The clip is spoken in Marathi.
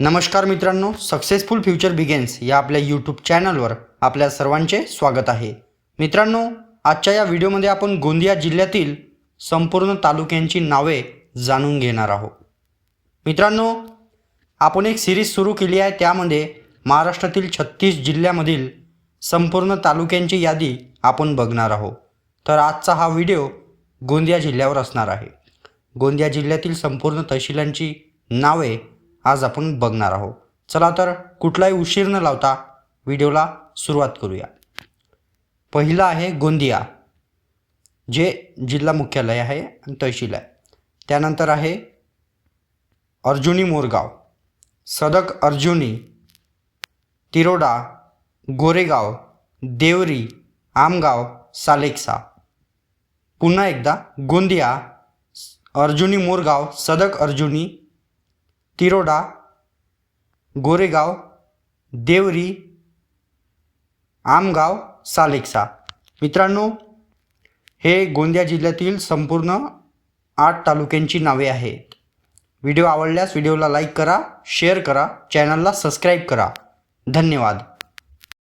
नमस्कार मित्रांनो सक्सेसफुल फ्युचर बिगेन्स या आपल्या यूट्यूब चॅनलवर आपल्या सर्वांचे स्वागत आहे. मित्रांनो आजच्या या व्हिडिओमध्ये आपण गोंदिया जिल्ह्यातील संपूर्ण तालुक्यांची नावे जाणून घेणार आहोत. मित्रांनो आपण एक सिरीज सुरू केली आहे त्यामध्ये महाराष्ट्रातील छत्तीस जिल्ह्यामधील संपूर्ण तालुक्यांची यादी आपण बघणार आहोत. तर आजचा हा व्हिडिओ गोंदिया जिल्ह्यावर असणार आहे. गोंदिया जिल्ह्यातील संपूर्ण तहसीलांची नावे आज आपण बघणार आहोत. चला तर कुठलाही उशीर न लावता व्हिडिओला सुरुवात करूया. पहिलं आहे गोंदिया जे जिल्हा मुख्यालय आहे आणि तहसील आहे. त्यानंतर आहे अर्जुनी मोरगाव सदक अर्जुनी तिरोडा गोरेगाव देवरी आमगाव सालेक्सा. पुन्हा एकदा गोंदिया अर्जुनी मोरगाव सदक अर्जुनी तिरोडा गोरेगाव देवरी आमगाव सालेक्सा. मित्रांनो हे गोंदिया जिल्ह्यातील संपूर्ण आठ तालुक्यांची नावे आहेत. व्हिडिओ आवडल्यास व्हिडिओला लाईक करा शेअर करा चॅनलला सबस्क्राईब करा. धन्यवाद.